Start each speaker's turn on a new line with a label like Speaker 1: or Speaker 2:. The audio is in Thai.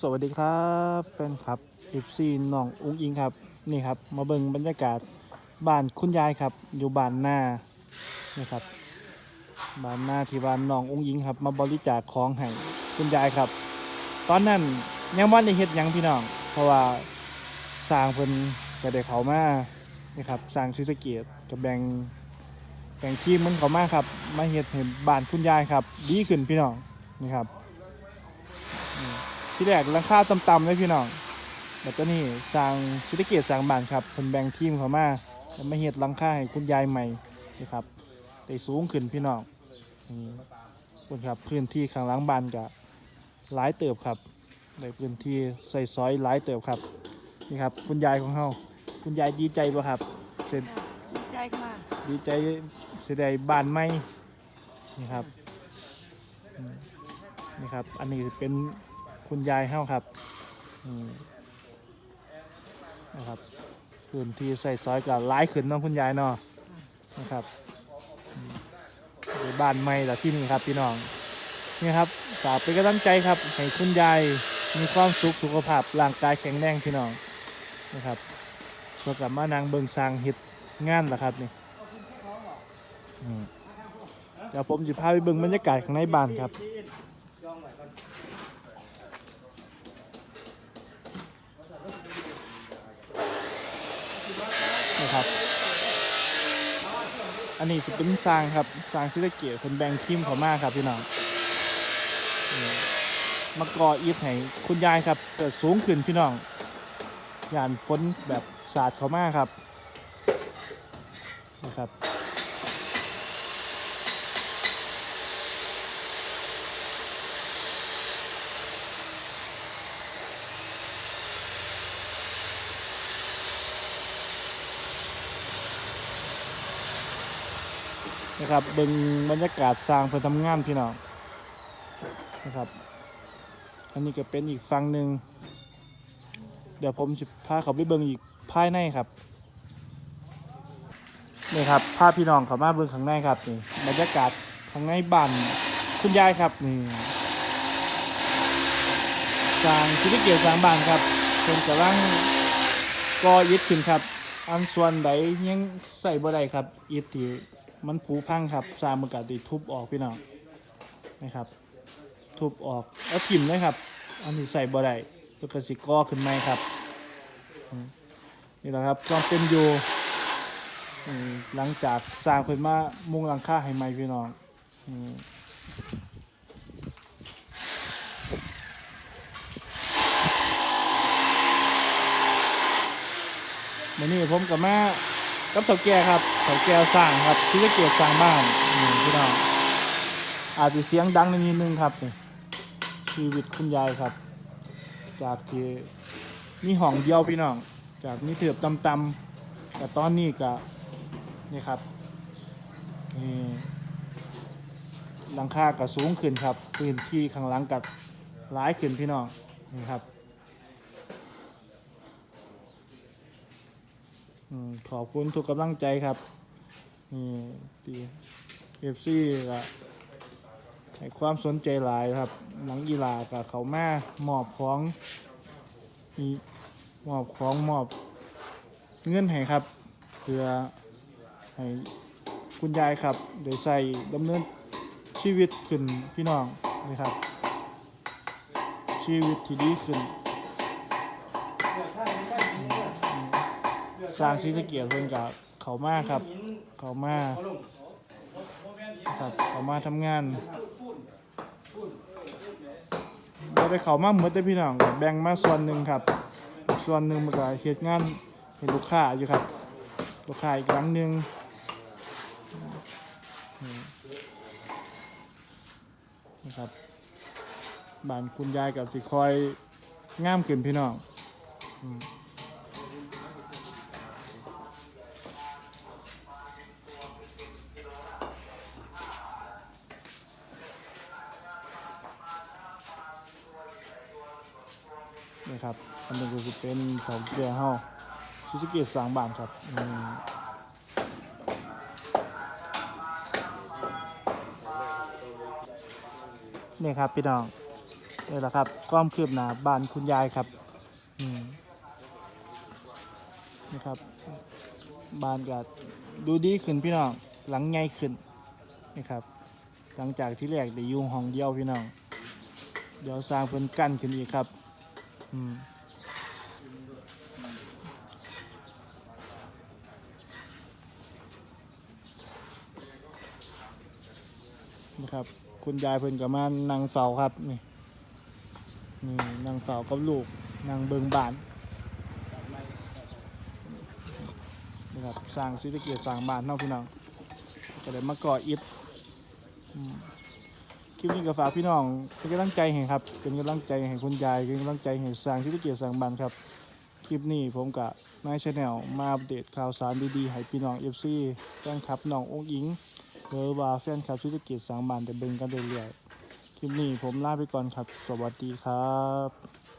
Speaker 1: สวัสดีครับแฟนคลับ FC น้องอุ้งอิงครับนี่ครับ มาเบิ่งบรรยากาศบ้านคุณยายครับ อยู่บ้านหน้านี่ครับบ้านหน้าที่บ้านน้องอุ้งอิงครับ มาบริจาคของให้คุณยายครับ ตอนนั้นยังว่าในเฮ็ดหยังพี่น้อง เพราะว่าสร้างเพิ่นก็ได้เขามานี่ครับสร้างศรีสเกษกับแบ่งแบ่งทีมมันเขามาครับ มาเฮ็ดให้บ้านคุณยายครับ ดีขึ้นพี่น้องนี่ครับ ที่แรกราคาต่ำๆเลยพี่น้องแต่ตอนนี้สร้างธุรกิจสร้างบ้านครับเพิ่นแบ่งทีมเขามาแล้วมาเฮ็ดหลังคาให้คุณยายใหม่นะครับได้สูงขึ้นพี่น้องนี่เพิ่นครับพื้นที่ข้างหลังบ้านก็หลายเติบครับได้พื้นที่ใส่ซอยหลายเติบครับนี่ครับ คุณยายของเฮาคุณยายดีใจบ่ครับเสร็จ
Speaker 2: ดีใจค่ะ
Speaker 1: ดีใจเสียดายบ้านใหม่นี่ครับอืมนี่ครับ อันนี้เป็น คุณยายเฮาครับนะครับพื้นที่ใส่ซอยก็หลายขึ้นน้องคุณยายเนาะนะครับบ้านใหม่ละที่นี่ครับพี่น้องนี่ครับฝากเป็นกำลังใจครับให้คุณยายมีความสุขสุขภาพร่างกายแข็งแรงพี่น้องนะครับเพื่อกลับมานางเบิงสร้างเฮ็ดงานละครับนี่เดี๋ยวผมจะพาไปเบิงบรรยากาศข้างในบ้านครับ ครับ อันนี้จะเป็นสร้างครับสร้างศิลเกียคนแบ่งทีมเขามากครับพี่น้องมากออีฟให้คุณยายครับเกิดสูงขึ้นพี่น้องยานฝนแบบสาดเขามากครับนะครับ นะครับเบิ่งบรรยากาศสร้างเพื่อทำงานพี่น้องนะครับ อันนี้ก็เป็นอีกฝั่งหนึ่งเดี๋ยวผมจะพาเขาไปเบิ่งอีกภายในครับนี่ครับพาพพี่น้องเขามาเบิ่งข้างในครับนี่บรรยากาศข้างในบ้านคุณยายครับนี่สร้างชีวิตเกี่ยวสร้างบ้านครับเพิ่นกำลังก่ออิฐขึ้นครับ อันส่วนใดยังใส่บ่ได้ครับอิฐที่ มันผุพังครับสางมันก็ได้ทุบออกพี่น้องนะครับ ทุบออกแล้วทิ่มเลยครับ อันนี้ใส่บ่ได้แล้วก็สิก่อขึ้นใหมครับ นี่แหละครับความเป็นอยู่หลังจากสร้างเพิ่นมามุงหลังคาให้ใหม่พี่น้องอืมวันนี้ผมกับแม่ กับเถาแก่ครับเถาแก่สร้างครับที่จะเกี่ยวสร้างบ้านอืมพี่น้องอาจจะเสียงดังนิดนึงครับนี่ชีวิตคุณยายครับ จากที่มีห้องเดียวพี่น้อง จากมีเถือบตำๆแต่ตอนนี้ก็นี่ครับนี่หลังคาก็สูงขึ้นครับพื้นที่ข้างหลังกับหลายขึ้นพี่น้องนี่ครับ อืมขอบคุณทุกกำลังใจครับนี่ดีเอฟซีก็ให้ความสนใจหลายครับหลังอีหลากับเขาแมามอบของมีมอบของมอบเงินให้ครับ เพื่อให้คุณยายครับได้ใส่ดำเนินชีวิตขึ้นพี่น้องนะครับ ชีวิตที่ดีขึ้น สร้างชีวิตเกียรติเพิ่นกับเขามาครับ เขามาครับเขามาทำงานเราได้เขามาเหมือนได้พี่น้องแบ่งมาส่วนหนึ่งครับ ส่วนหนึ่งมันก็เฮ็ดงานให้ลูกค้าอยู่ครับ ลูกค้าอีกหลังหนึ่งนะครับบ้านคุณยายกับสิคอยงามขึ้นพี่น้อง นี่ครับ อันนี้ก็จะเป็นของเกียร์เฮาซูซูกิสางบานครับนี่ครับพี่น้องนี่แหละครับความคืบหนาบานคุณยายครับอืมนะครับ บานก็ดูดีขึ้นพี่น้องหลังใหญ่ขึ้นนะครับ หลังจากที่แรกได้อยู่ห้องเดียวพี่น้อง เดี๋ยวสร้างเป็นกั้นขึ้นอีกครับ นะครับ คุณยายเพิ่นก็มานั่งเฝ้าครับนี่นี่นั่งเฝ้ากับลูกนั่งเบิงบานนะครับสร้างศิริเกียรสร้างบ้านเนาพี่น้องก็เลยมาก่ออิฐอืม ลิปนี้ก็ฝากพี่น้องเป็นกำลังใจให้ครับเป็นกำลังใจให้คุณยายเป็นกำลังใจให้สร้างศิริเกียรติสร้างบ้านครับคลิปนี้ผมกับนายชาแนลมาอัปเดตข่าวสารดีๆให้พี่น้องเอฟซีแฟนคลับน้ององค์อิงหรือว่าแฟนคลับธุรกิจสร้างบ้านจะเบ่งกันเรื่อยๆคลิปนี้ผมลาไปก่อนครับ สวัสดีครับ